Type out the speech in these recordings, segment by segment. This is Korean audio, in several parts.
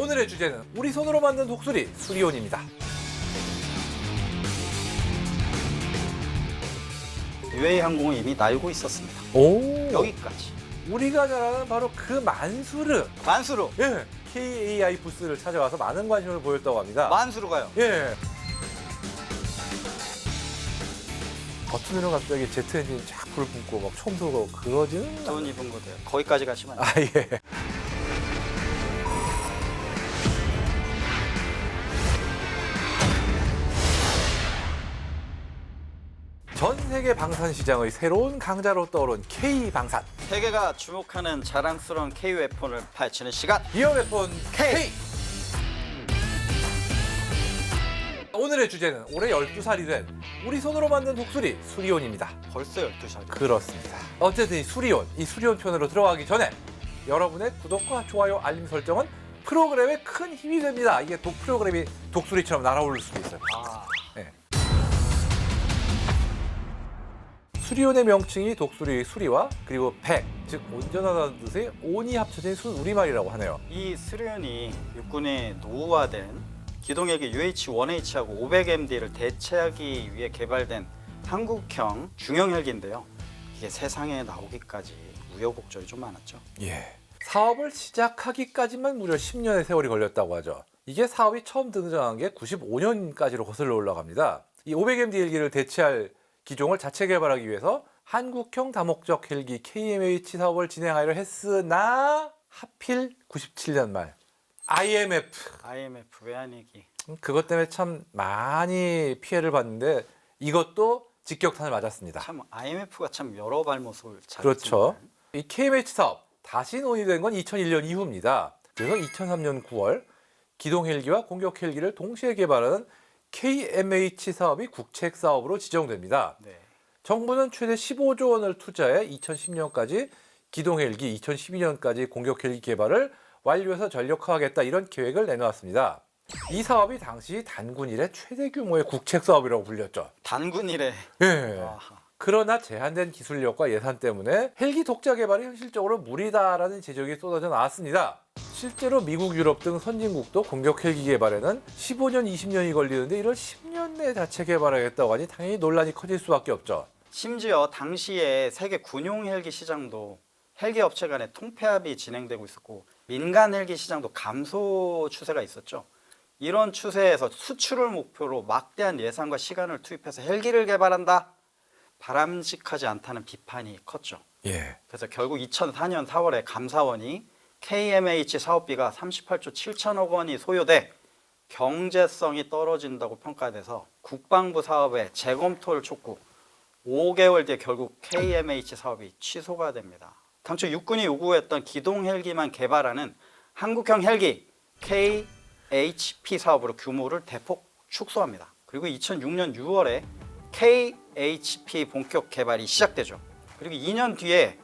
오늘의 주제는 우리 손으로 만든 독수리 수리온입니다. UA 항공은 이미 날고 있었습니다. 오 여기까지. 우리가 잘 아는 바로 그 만수르 만수로. 예 KAI 부스를 찾아와서 많은 관심을 보였다고 합니다. 만수로 가요. 예. 버튼으로 갑자기 제트 엔진 쫙불 뿜고 막 청소고 그러지는 돈 입은 거돼요. 거기까지 가시면 안 돼요. 아 예. 전 세계 방산 시장의 새로운 강자로 떠오른 K 방산. 세계가 주목하는 자랑스러운 K 웨폰을 파헤치는 시간. 이어폰 K. K. 오늘의 주제는 올해 12살이 된 우리 손으로 만든 독수리 수리온입니다. 벌써 12살이요. 그렇습니다. 어쨌든 이 수리온, 이 수리온 편으로 들어가기 전에 여러분의 구독과 좋아요, 알림 설정은 프로그램에 큰 힘이 됩니다. 이게 독 프로그램이 독수리처럼 날아오를 수도 있어요. 아, 수리온의 명칭이 독수리 수리와 그리고 백, 즉 온전하다는 뜻의 온이 합쳐진 순 우리말이라고 하네요. 이 수련이 육군에 노후화된 기동헬기 UH-1H하고 500MD를 대체하기 위해 개발된 한국형 중형 헬기인데요. 이게 세상에 나오기까지 우여곡절이 좀 많았죠. 예. 사업을 시작하기까지만 무려 10년의 세월이 걸렸다고 하죠. 이게 사업이 처음 등장한 게 95년까지로 거슬러 올라갑니다. 이 500MD 헬기를 대체할 기종을 자체 개발하기 위해서 한국형 다목적 헬기 KMH 사업을 진행하려 했으나 하필 97년 말 IMF IMF 외환위기. 그것 때문에 참 많이 피해를 봤는데 이것도 직격탄을 맞았습니다. 참 IMF가 참 여러 발못을 잘 그렇죠. 이 KMH 사업 다시 논의된 건 2001년 이후입니다. 그래서 2003년 9월 기동 헬기와 공격 헬기를 동시에 개발하는 KMH 사업이 국책 사업으로 지정됩니다. 네. 정부는 최대 15조 원을 투자해 2010년까지 기동 헬기, 2012년까지 공격 헬기 개발을 완료해서 전력화하겠다 이런 계획을 내놓았습니다. 이 사업이 당시 단군 이래 최대 규모의 국책 사업이라고 불렸죠. 단군이래. 예. 아하. 그러나 제한된 기술력과 예산 때문에 헬기 독자 개발이 현실적으로 무리다라는 지적이 쏟아져 나왔습니다. 실제로 미국, 유럽 등 선진국도 공격 헬기 개발에는 15년, 20년이 걸리는데 이걸 10년 내에 자체 개발하겠다고 하니 당연히 논란이 커질 수밖에 없죠. 심지어 당시에 세계 군용 헬기 시장도 헬기 업체 간의 통폐합이 진행되고 있었고 민간 헬기 시장도 감소 추세가 있었죠. 이런 추세에서 수출을 목표로 막대한 예산과 시간을 투입해서 헬기를 개발한다. 바람직하지 않다는 비판이 컸죠. 예. 그래서 결국 2004년 4월에 감사원이 KMH 사업비가 38조 7천억 원이 소요돼 경제성이 떨어진다고 평가돼서 국방부 사업의 재검토를 촉구. 5개월 뒤에 결국 KMH 사업이 취소가 됩니다. 당초 육군이 요구했던 기동 헬기만 개발하는 한국형 헬기 KHP 사업으로 규모를 대폭 축소합니다. 그리고 2006년 6월에 KHP 본격 개발이 시작되죠. 그리고 2년 뒤에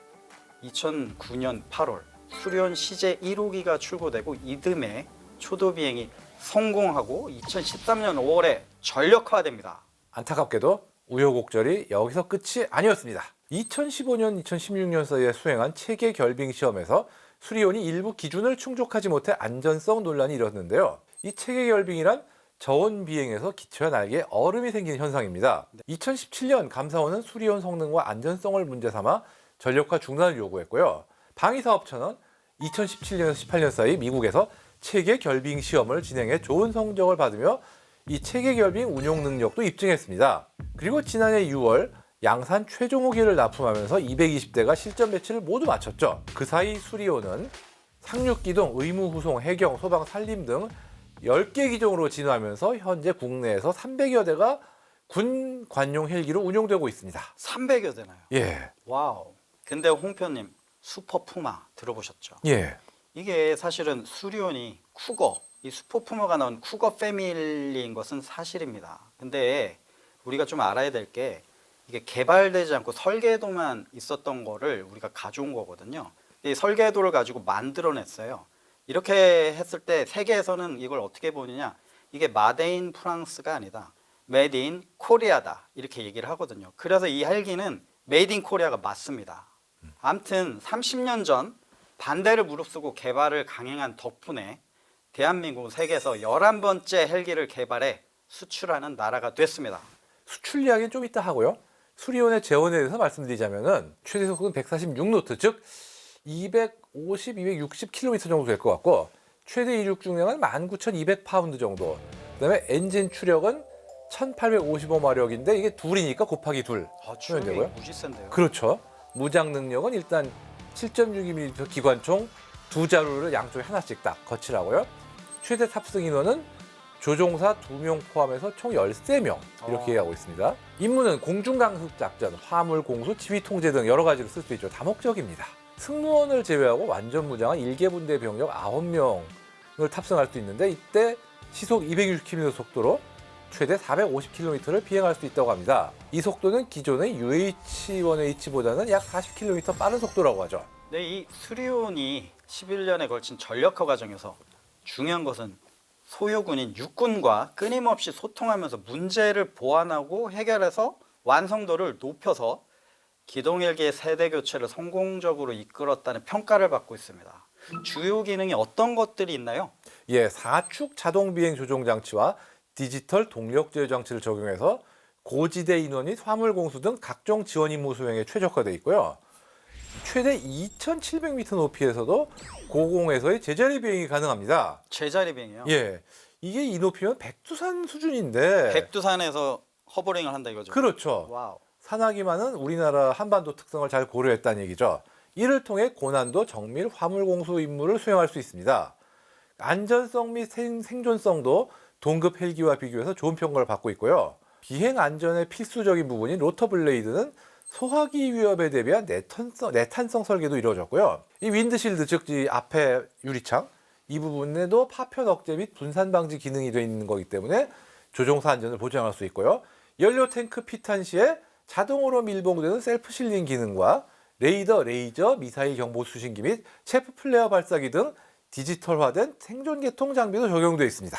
2009년 8월 수련 시제 1호기가 출고되고 이듬해 초도 비행이 성공하고 2013년 5월에 전력화됩니다. 안타깝게도 우여곡절이 여기서 끝이 아니었습니다. 2015년, 2016년 사이에 수행한 체계 결빙 시험에서 수리온이 일부 기준을 충족하지 못해 안전성 논란이 일었는데요. 이 체계 결빙이란 저온 비행에서 기체와 날개에 얼음이 생기는 현상입니다. 2017년 감사원은 수리온 성능과 안전성을 문제 삼아 전력화 중단을 요구했고요. 방위사업처는 2017년에서 18년 사이 미국에서 체계 결빙 시험을 진행해 좋은 성적을 받으며 이 체계 결빙 운용 능력도 입증했습니다. 그리고 지난해 6월 양산 최종 호기를 납품하면서 220대가 실전 배치를 모두 마쳤죠. 그 사이 수리오는 상륙 기동, 의무 후송, 해경, 소방, 산림 등 10개 기종으로 진화하면서 현재 국내에서 300여 대가 군 관용 헬기로 운용되고 있습니다. 300여 되나요? 예. 와우. 근데 홍표님 슈퍼 푸마 들어보셨죠? 예. 이게 사실은 수리온이 쿠거 이 슈퍼푸마가 나온 쿠거 패밀리인 것은 사실입니다. 근데 우리가 좀 알아야 될 게 이게 개발되지 않고 설계도만 있었던 거를 우리가 가져온 거거든요. 이 설계도를 가지고 만들어냈어요. 이렇게 했을 때 세계에서는 이걸 어떻게 보느냐? 이게 마데인 프랑스가 아니다. 메이드 인 코리아다. 이렇게 얘기를 하거든요. 그래서 이 헬기는 메이드 인 코리아가 맞습니다. 아무튼 30년 전 반대를 무릅쓰고 개발을 강행한 덕분에 대한민국은 세계에서 11번째 헬기를 개발해 수출하는 나라가 됐습니다. 수출 이야기는 좀 이따 하고요. 수리온의 재원에 대해서 말씀드리자면은 최대 속도는 146노트, 즉 250, 260km 정도 될 것 같고 최대 이륙 중량은 19,200파운드 정도. 그다음에 엔진 추력은 1,855마력인데 이게 둘이니까 곱하기 둘. 아, 추면 되고요. 무지센데요. 그렇죠. 무장 능력은 일단 7.62mm 기관총 두 자루를 양쪽에 하나씩 딱 거치라고요. 최대 탑승 인원은 조종사 2명 포함해서 총 13명 이렇게 어. 얘기하고 있습니다. 임무는 공중강습 작전, 화물 공수, 지휘 통제 등 여러 가지로 쓸 수 있죠. 다목적입니다. 승무원을 제외하고 완전 무장한 일개 분대 병력 9명을 tab승할 수 있는데 이때 시속 260km 속도로 최대 450km를 비행할 수 있다고 합니다. 이 속도는 기존의 UH-1H보다는 약 40km 빠른 속도라고 하죠. 네, 이 수리온이 11년에 걸친 전력화 과정에서 중요한 것은 소요군인 육군과 끊임없이 소통하면서 문제를 보완하고 해결해서 완성도를 높여서 기동헬기의 세대 교체를 성공적으로 이끌었다는 평가를 받고 있습니다. 주요 기능이 어떤 것들이 있나요? 예, 4축 자동 비행 조종 장치와 디지털 동력 제어 장치를 적용해서 고지대 인원 및 화물 공수 등 각종 지원 임무 수행에 최적화되어 있고요. 최대 2,700m 높이에서도 고공에서의 제자리 비행이 가능합니다. 제자리 비행이요. 예, 이게 이 높이면 백두산 수준인데. 백두산에서 허버링을 한다 이거죠. 그렇죠. 와우. 산하기만은 우리나라 한반도 특성을 잘 고려했다는 얘기죠. 이를 통해 고난도 정밀 화물 공수 임무를 수행할 수 있습니다. 안전성 및 생, 생존성도 동급 헬기와 비교해서 좋은 평가를 받고 있고요. 비행 안전의 필수적인 부분인 로터 블레이드는 소화기 위협에 대비한 내탄성, 내탄성 설계도 이루어졌고요. 이 윈드실드 즉 이 앞에 유리창 이 부분에도 파편 억제 및 분산 방지 기능이 되어 있는 거기 때문에 조종사 안전을 보장할 수 있고요. 연료 탱크 피탄 시에 자동으로 밀봉되는 셀프 실링 기능과 레이더, 레이저, 미사일 경보 수신기 및 체프 플레어 발사기 등 디지털화된 생존 계통 장비도 적용되어 있습니다.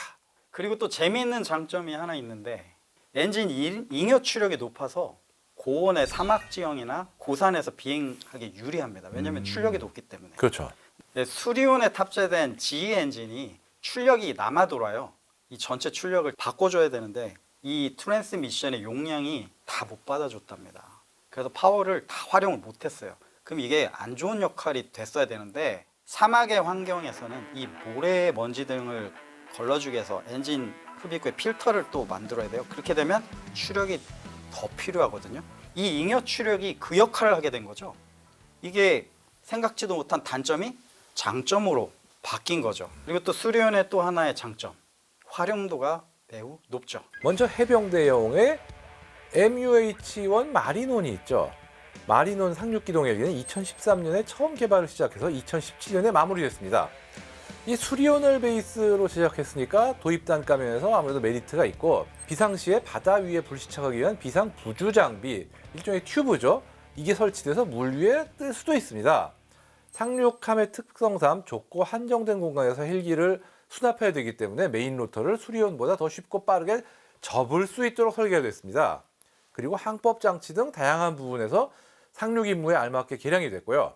그리고 또 재미있는 장점이 하나 있는데 엔진 일- 잉여 추력이 높아서 고온의 사막 지형이나 고산에서 비행하기 유리합니다. 왜냐하면 출력이 높기 때문에. 그렇죠. 네, 수리온에 탑재된 GE 엔진이 출력이 남아 돌아요. 이 전체 출력을 바꿔줘야 되는데 이 트랜스미션의 용량이 다 못 받아줬답니다. 그래서 파워를 다 활용을 못했어요. 그럼 이게 안 좋은 역할이 됐어야 되는데 사막의 환경에서는 이 모래 먼지 등을 걸러주기 위해서 엔진 흡입구에 필터를 또 만들어야 돼요. 그렇게 되면 추력이 더 필요하거든요. 이 잉여 추력이 그 역할을 하게 된 거죠. 이게 생각지도 못한 단점이 장점으로 바뀐 거죠. 그리고 또 수리온의 또 하나의 장점, 활용도가 매우 높죠. 먼저 해병대용의 MUH-1 마리논이 있죠. 마리논 상륙기동 헬기는 2013년에 처음 개발을 시작해서 2017년에 마무리됐습니다. 이 수리온을 베이스로 제작했으니까 도입 단가 면에서 아무래도 메리트가 있고 비상시에 바다 위에 불시착하기 위한 비상 부주 장비 일종의 튜브죠. 이게 설치돼서 물 위에 뜰 수도 있습니다. 상륙함의 특성상 좁고 한정된 공간에서 헬기를 수납해야 되기 때문에 메인 로터를 수리온보다 더 쉽고 빠르게 접을 수 있도록 설계가 됐습니다. 그리고 항법 장치 등 다양한 부분에서 상륙 임무에 알맞게 개량이 됐고요.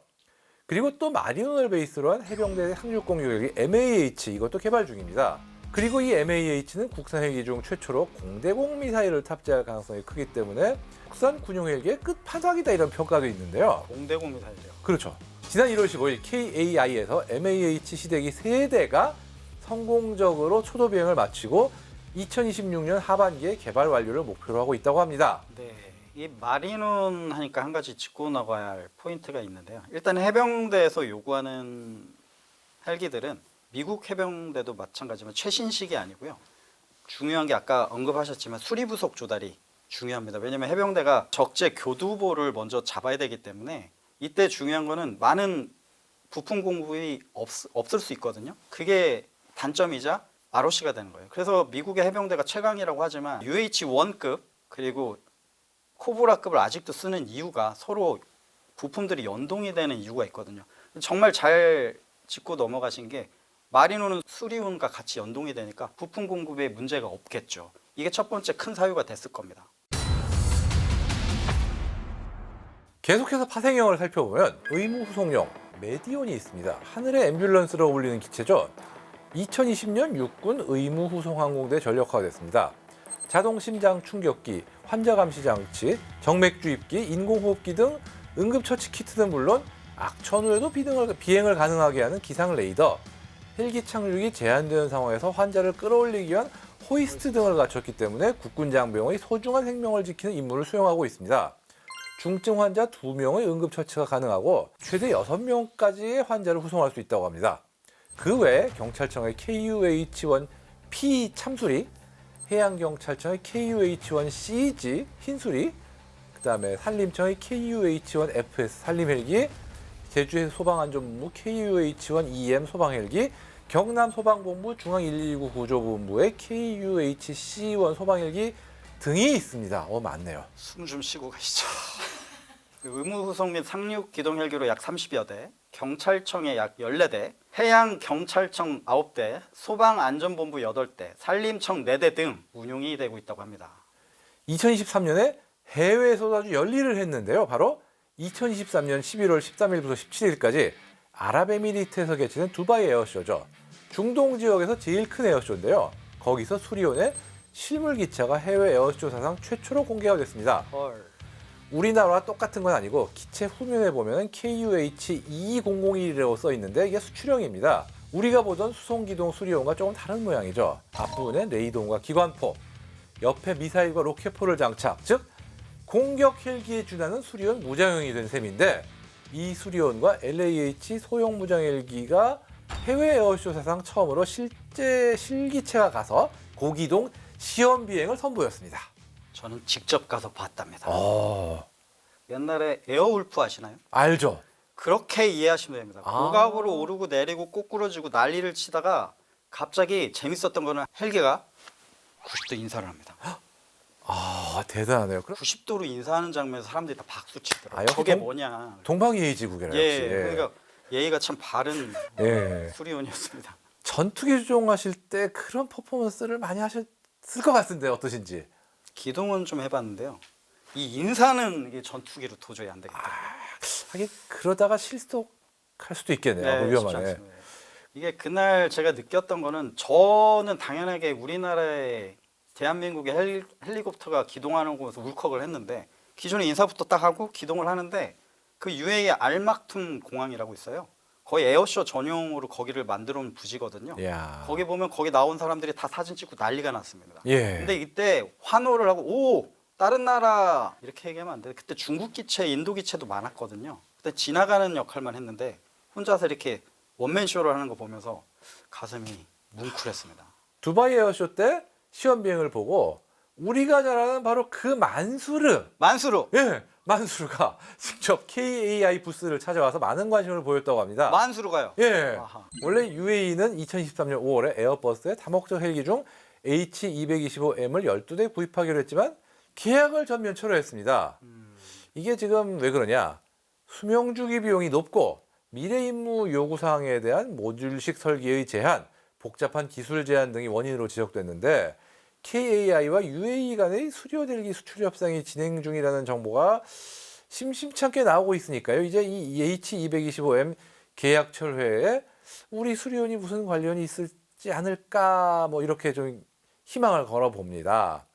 그리고 또 마리논을 베이스로 한 해병대 상륙 공유헬기 MAH 이것도 개발 중입니다. 그리고 이 MAH는 국산 헬기 중 최초로 공대공 미사일을 탑재할 가능성이 크기 때문에 국산 군용 헬기의 끝판왕이다 이런 평가도 있는데요. 공대공 미사일이요. 그렇죠. 지난 1월 15일 KAI에서 MAH 시대기 세대가 성공적으로 초도 비행을 마치고 2026년 하반기에 개발 완료를 목표로 하고 있다고 합니다. 네, 이 마리논 하니까 한 가지 짚고 나가야 할 포인트가 있는데요. 일단 해병대에서 요구하는 헬기들은 미국 해병대도 마찬가지지만 최신식이 아니고요. 중요한 게 아까 언급하셨지만 수리부속 조달이 중요합니다. 왜냐하면 해병대가 적재 교두보를 먼저 잡아야 되기 때문에 이때 중요한 거는 많은 부품 공급이 없, 없을 수 있거든요. 그게 단점이자 ROC가 되는 거예요. 그래서 미국의 해병대가 최강이라고 하지만 UH-1급 그리고 코브라급을 아직도 쓰는 이유가 서로 부품들이 연동이 되는 이유가 있거든요. 정말 잘 짚고 넘어가신 게 마리노는 수리온과 같이 연동이 되니까 부품 공급에 문제가 없겠죠. 이게 첫 번째 큰 사유가 됐을 겁니다. 계속해서 파생형을 살펴보면 의무 후송용 메디온이 있습니다. 하늘의 앰뷸런스로 어울리는 기체죠. 2020년 육군 의무 후송 항공대 전력화가 됐습니다. 자동 심장 충격기, 환자 감시 장치, 정맥 주입기, 인공호흡기 등 응급처치 키트는 물론 악천 후에도 비등을, 비행을 가능하게 하는 기상 레이더, 헬기 착륙이 제한되는 상황에서 환자를 끌어올리기 위한 호이스트 등을 갖췄기 때문에 국군 장병의 소중한 생명을 지키는 임무를 수행하고 있습니다. 중증 환자 2명의 응급처치가 가능하고 최대 6명까지의 환자를 후송할 수 있다고 합니다. 그 외에 경찰청의 KUH-1P 참수리, 해양경찰청의 KUH-1CG 흰수리, 그 다음에 산림청의 KUH-1FS 산림헬기, 제주의 소방안전본부 KUH-1EM 소방헬기, 경남 소방본부 중앙119 구조본부의 KUHC-1 소방헬기 등이 있습니다. 어 많네요. 숨 좀 쉬고 가시죠. 의무 후송 및 상륙 기동 헬기로 약 30여 대, 경찰청에 약 14대, 해양 경찰청 9대, 소방 안전본부 8대, 산림청 4대 등 운용이 되고 있다고 합니다. 2023년에 해외에서도 아주 열일을 했는데요. 바로 2023년 11월 13일부터 17일까지 아랍에미리트에서 개최된 두바이 에어쇼죠. 중동 지역에서 제일 큰 에어쇼인데요. 거기서 수리온의 실물 기차가 해외 에어쇼 사상 최초로 공개가 됐습니다. 헐. 우리나라와 똑같은 건 아니고 기체 후면에 보면 KUH-22001이라고 써 있는데 이게 수출형입니다. 우리가 보던 수송기동 수리용과 조금 다른 모양이죠. 앞부분에 레이동과 기관포, 옆에 미사일과 로켓포를 장착, 즉 공격 헬기에 준하는 수리온 무장형이 된 셈인데 이 수리온과 LAH 소형 무장 헬기가 해외 에어쇼 사상 처음으로 실제 실기체가 가서 고기동 시험 비행을 선보였습니다. 저는 직접 가서 봤답니다. 어, 옛날에 에어울프 아시나요? 알죠. 그렇게 이해하시면 됩니다. 아. 고각으로 오르고 내리고 꼬꾸러지고 난리를 치다가 갑자기 재밌었던 거는 헬기가 90도 인사를 합니다. 아 대단하네요. 그럼 90도로 인사하는 장면에서 사람들이 다 박수 치더라고요. 아, 역시 저게 동- 뭐냐. 동방예의지국이라 예, 역시. 그러니까 예의가 참 바른 예. 수리온이었습니다. 전투기 조종하실 때 그런 퍼포먼스를 많이 하셨을 것 같은데 어떠신지. 기동은 좀 해봤는데요. 이 인사는 이게 전투기로 도저히 안 되겠다. 하긴 그러다가 실속할 수도 있겠네요. 그 쉽지 위험하네. 않습니다. 이게 그날 제가 느꼈던 거는 저는 당연하게 우리나라의 대한민국의 헬리, 헬리콥터가 기동하는 곳에서 울컥을 했는데 기존에 인사부터 딱 하고 기동을 하는데 그 UAE 알막툼 공항이라고 있어요. 거의 에어쇼 전용으로 거기를 만들어 놓은 부지거든요. 이야. 거기 보면 거기 나온 사람들이 다 사진 찍고 난리가 났습니다. 예. 근데 이때 환호를 하고 오 다른 나라 이렇게 얘기하면 안 돼. 그때 중국 기체, 인도 기체도 많았거든요. 그때 지나가는 역할만 했는데 혼자서 이렇게 원맨 쇼를 하는 거 보면서 가슴이 뭉클했습니다. 두바이 에어쇼 때 시험 비행을 보고 우리가 잘 아는 바로 그 만수르. 만수르 예. 만수르가 직접 KAI 부스를 찾아와서 많은 관심을 보였다고 합니다. 만수르가요. 예. 아하. 원래 UAE는 2023년 5월에 에어버스의 다목적 헬기 중 H225M을 12대 구입하기로 했지만 계약을 전면 철회했습니다. 이게 지금 왜 그러냐? 수명 주기 비용이 높고 미래 임무 요구 사항에 대한 모듈식 설계의 제한, 복잡한 기술 제한 등이 원인으로 지적됐는데 KAI와 UAE 간의 수료 헬기 수출 협상이 진행 중이라는 정보가 심심찮게 나오고 있으니까요. 이제 이 H225M 계약 철회에 우리 수리온이 무슨 관련이 있을지 않을까 뭐 이렇게 좀 희망을 걸어 봅니다.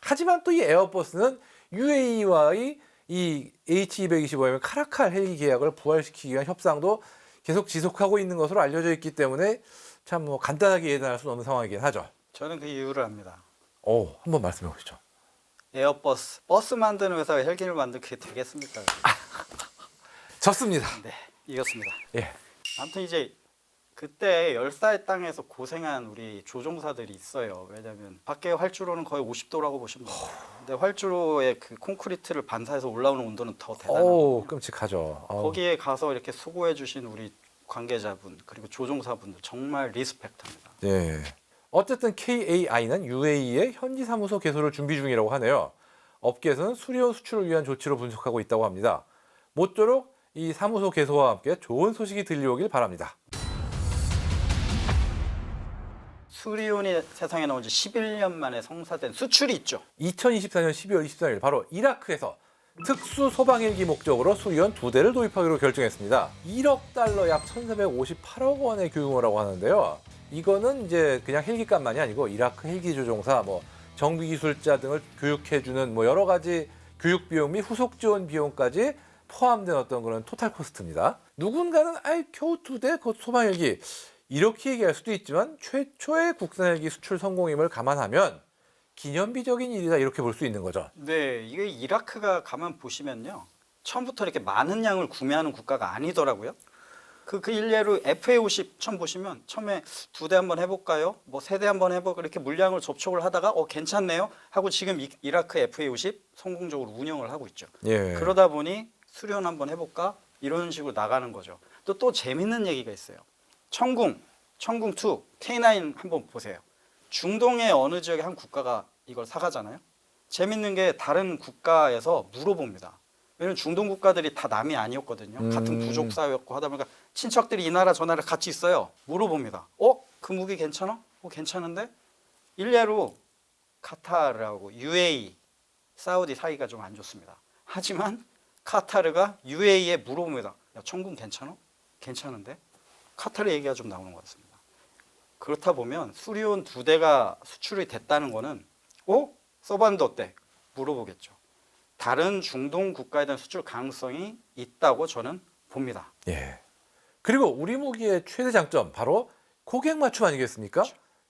하지만 또 이 에어버스는 UAE와의 이 H225M 카라칼 헬기 계약을 부활시키기 위한 협상도 계속 지속하고 있는 것으로 알려져 있기 때문에 참 뭐 간단하게 예단할 수는 없는 상황이긴 하죠. 저는 그 이유를 압니다. 오, 한번 말씀해 보시죠. 에어버스 버스 만드는 회사가 헬기를 만들게 되겠습니까? 좋습니다. 네 이겼습니다. 예. 아무튼 이제 그때 열사의 땅에서 고생한 우리 조종사들이 있어요. 왜냐하면 밖에 활주로는 거의 50도라고 보시면 돼요. 근데 활주로에 그 콘크리트를 반사해서 올라오는 온도는 더 오, 대단하고 끔찍하죠. 어우. 거기에 가서 이렇게 수고해 주신 우리 관계자분 그리고 조종사분들 정말 리스펙트합니다. 예. 어쨌든 KAI는 UAE의 현지 사무소 개소를 준비 중이라고 하네요. 업계에서는 수리온 수출을 위한 조치로 분석하고 있다고 합니다. 모쪼록 이 사무소 개소와 함께 좋은 소식이 들려오길 바랍니다. 수리온이 세상에 나온 지 11년 만에 성사된 수출이 있죠. 2024년 12월 23일 바로 이라크에서 특수 소방 헬기 목적으로 수리온 두 대를 도입하기로 결정했습니다. 1억 달러 약 1,458억 원의 규모라고 하는데요. 이거는 이제 그냥 헬기값만이 아니고 이라크 헬기 조종사, 뭐 정비 기술자 등을 교육해 주는 뭐 여러 가지 교육 비용 및 후속 지원 비용까지 포함된 어떤 그런 토탈 코스트입니다. 누군가는 아이 겨우 두대 소방 헬기 이렇게 얘기할 수도 있지만 최초의 국산 헬기 수출 성공임을 감안하면 기념비적인 일이다 이렇게 볼 수 있는 거죠. 네, 이게 이라크가 가만 보시면요. 처음부터 이렇게 많은 양을 구매하는 국가가 아니더라고요. 그, 그 일례로 FA50 처음 보시면 처음에 두 대 한번 해볼까요? 뭐 세 대 한번 해볼까? 이렇게 물량을 접촉을 하다가 어 괜찮네요 하고 지금 이, 이라크 FA50 성공적으로 운영을 하고 있죠. 예. 그러다 보니 수련 한번 해볼까? 이런 식으로 나가는 거죠. 또 또 재밌는 얘기가 있어요. 청궁, 청궁 2, K9 한번 보세요. 중동의 어느 지역의 한 국가가 이걸 사가잖아요. 재밌는 게 다른 국가에서 물어봅니다. 왜냐면 중동 국가들이 다 남이 아니었거든요. 음. 같은 부족 사회였고 하다 보니까 친척들이 이 나라 저 나라 같이 있어요. 물어봅니다. 어? 그 무기 괜찮아? 어 괜찮은데? 일례로 카타르하고 UAE, 사우디 사이가 좀 안 좋습니다. 하지만 카타르가 UAE에 물어봅니다. 야, 청군 괜찮아? 괜찮은데? 카타르 얘기가 좀 나오는 것 같습니다. 그렇다 보면 수리온 두 대가 수출이 됐다는 거는 어? 써봤는데 어때? 물어보겠죠. 다른 중동 국가에 대한 수출 가능성이 있다고 저는 봅니다. 예. 그리고 우리 무기의 최대 장점 바로 고객 맞춤 아니겠습니까?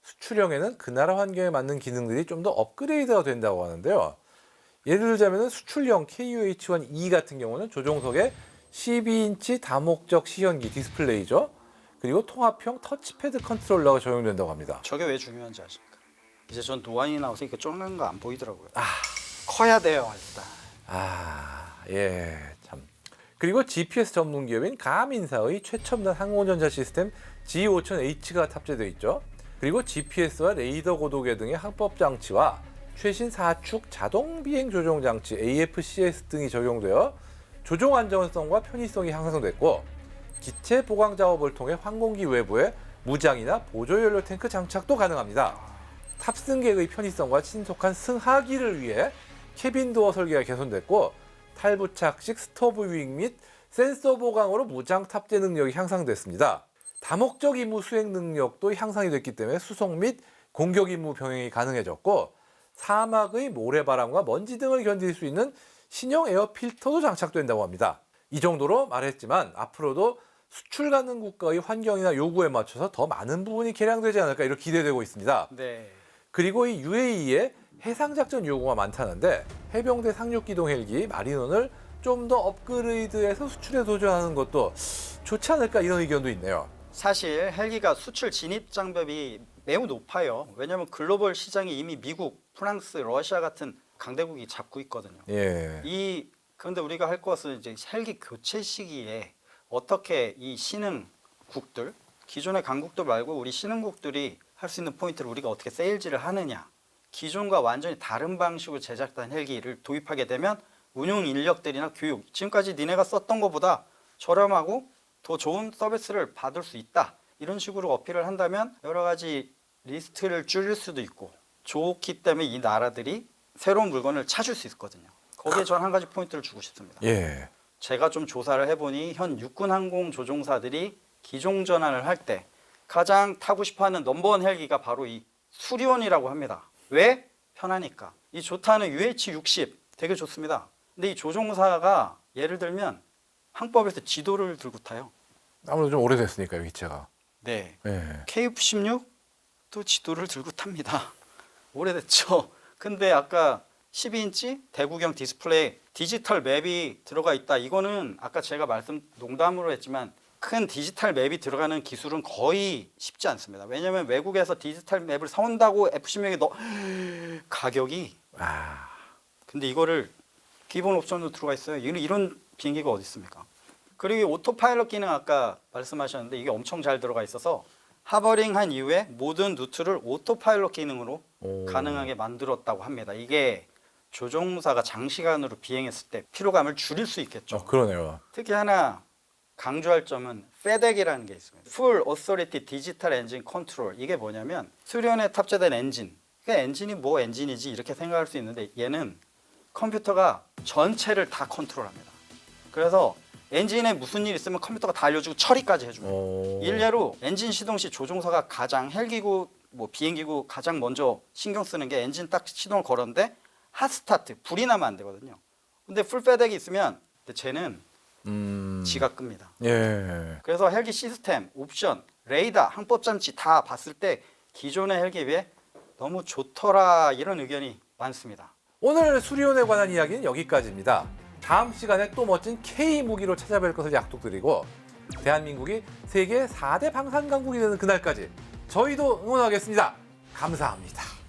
수출형에는 그 나라 환경에 맞는 기능들이 좀 더 업그레이드가 된다고 하는데요. 예를 들자면 수출형 KUH-1E 같은 경우는 조종석에 12인치 다목적 시현기 디스플레이죠. 그리고 통합형 터치패드 컨트롤러가 적용된다고 합니다. 저게 왜 중요한지 아십니까? 이제 전 노안이 나와서 이렇게 쪼는 거 안 보이더라고요. 커야 돼요, 일단. 아, 예, 참. 그리고 GPS 전문 기업인 가민사의 최첨단 항공전자 시스템 G5000H가 탑재되어 있죠. 그리고 GPS와 레이더 고도계 등의 항법 장치와 최신 4축 자동 비행 조종 장치 AFCS 등이 적용되어 조종 안전성과 편의성이 향상됐고 기체 보강 작업을 통해 항공기 외부에 무장이나 보조 연료 탱크 장착도 가능합니다. 탑승객의 편의성과 신속한 승하기를 위해 캐빈 도어 설계가 개선됐고 탈부착식 스토브 윙 및 센서 보강으로 무장 탑재 능력이 향상됐습니다. 다목적 임무 수행 능력도 향상이 됐기 때문에 수송 및 공격 임무 병행이 가능해졌고 사막의 모래바람과 먼지 등을 견딜 수 있는 신형 에어 필터도 장착된다고 합니다. 이 정도로 말했지만 앞으로도 수출 가는 국가의 환경이나 요구에 맞춰서 더 많은 부분이 개량되지 않을까 이렇게 기대되고 있습니다. 네. 그리고 이 UAE에 해상 작전 요구가 많다는데 해병대 상륙기동 헬기 마리논을 좀 더 업그레이드해서 수출에 도전하는 것도 좋지 않을까 이런 의견도 있네요. 사실 헬기가 수출 진입 장벽이 매우 높아요. 왜냐하면 글로벌 시장이 이미 미국, 프랑스, 러시아 같은 강대국이 잡고 있거든요. 예. 이 그런데 우리가 할 것은 이제 헬기 교체 시기에 어떻게 이 신흥국들 기존의 강국들 말고 우리 신흥국들이 할 수 있는 포인트를 우리가 어떻게 세일즈를 하느냐 기존과 완전히 다른 방식으로 제작된 헬기를 도입하게 되면 운용 인력들이나 교육 지금까지 니네가 썼던 것보다 저렴하고 더 좋은 서비스를 받을 수 있다 이런 식으로 어필을 한다면 여러 가지 리스트를 줄일 수도 있고 좋기 때문에 이 나라들이 새로운 물건을 찾을 수 있거든요. 거기에 전 한 가지 포인트를 주고 싶습니다. 예. 제가 좀 조사를 해보니 현 육군 항공 조종사들이 기종 전환을 할 때 가장 타고 싶어하는 넘버원 헬기가 바로 이 수리온이라고 합니다. 왜? 편하니까. 이 좋다는 UH-60 되게 좋습니다. 근데 이 조종사가 예를 들면 항법에서 지도를 들고 타요. 아무래도 좀 오래됐으니까 이 기체가. 네. 예. KF-16도 지도를 들고 탑니다. 오래됐죠. 근데 아까 12인치 대구경 디스플레이 디지털 맵이 들어가 있다. 이거는 아까 제가 말씀 농담으로 했지만 큰 디지털 맵이 들어가는 기술은 거의 쉽지 않습니다. 왜냐하면 외국에서 디지털 맵을 사온다고 F16이 너 가격이 아. 근데 이거를 기본 옵션으로 들어가 있어요. 이런, 이런 비행기가 어디 있습니까? 그리고 이 오토파일럿 기능 아까 말씀하셨는데 이게 엄청 잘 들어가 있어서 하버링 한 이후에 모든 루트를 오토파일럿 기능으로 오. 가능하게 만들었다고 합니다. 이게 조종사가 장시간으로 비행했을 때 피로감을 줄일 수 있겠죠. 어, 그러네요. 특히 하나 강조할 점은 FEDEC이라는 게 있습니다. Full Authority Digital Engine Control 이게 뭐냐면 수련에 탑재된 엔진. 그러니까 엔진이 뭐 엔진이지 이렇게 생각할 수 있는데 얘는 컴퓨터가 전체를 다 컨트롤합니다. 그래서 엔진에 무슨 일 있으면 컴퓨터가 다 알려주고 처리까지 해줍니다. 오. 일례로 엔진 시동 시 조종사가 가장 헬기구 뭐 비행기구 가장 먼저 신경 쓰는 게 엔진 딱 시동을 걸었는데 핫스타트 불이 나면 안 되거든요. 근데 풀 페덱이 있으면 근데 쟤는 음. 지가 끕니다. 예. 그래서 헬기 시스템, 옵션, 레이더, 항법 장치 다 봤을 때 기존의 헬기에 비해 너무 좋더라 이런 의견이 많습니다. 오늘 수리온에 관한 이야기는 여기까지입니다. 다음 시간에 또 멋진 K 무기로 찾아뵐 것을 약속드리고 대한민국이 세계 4대 방산 강국이 되는 그날까지 저희도 응원하겠습니다. 감사합니다.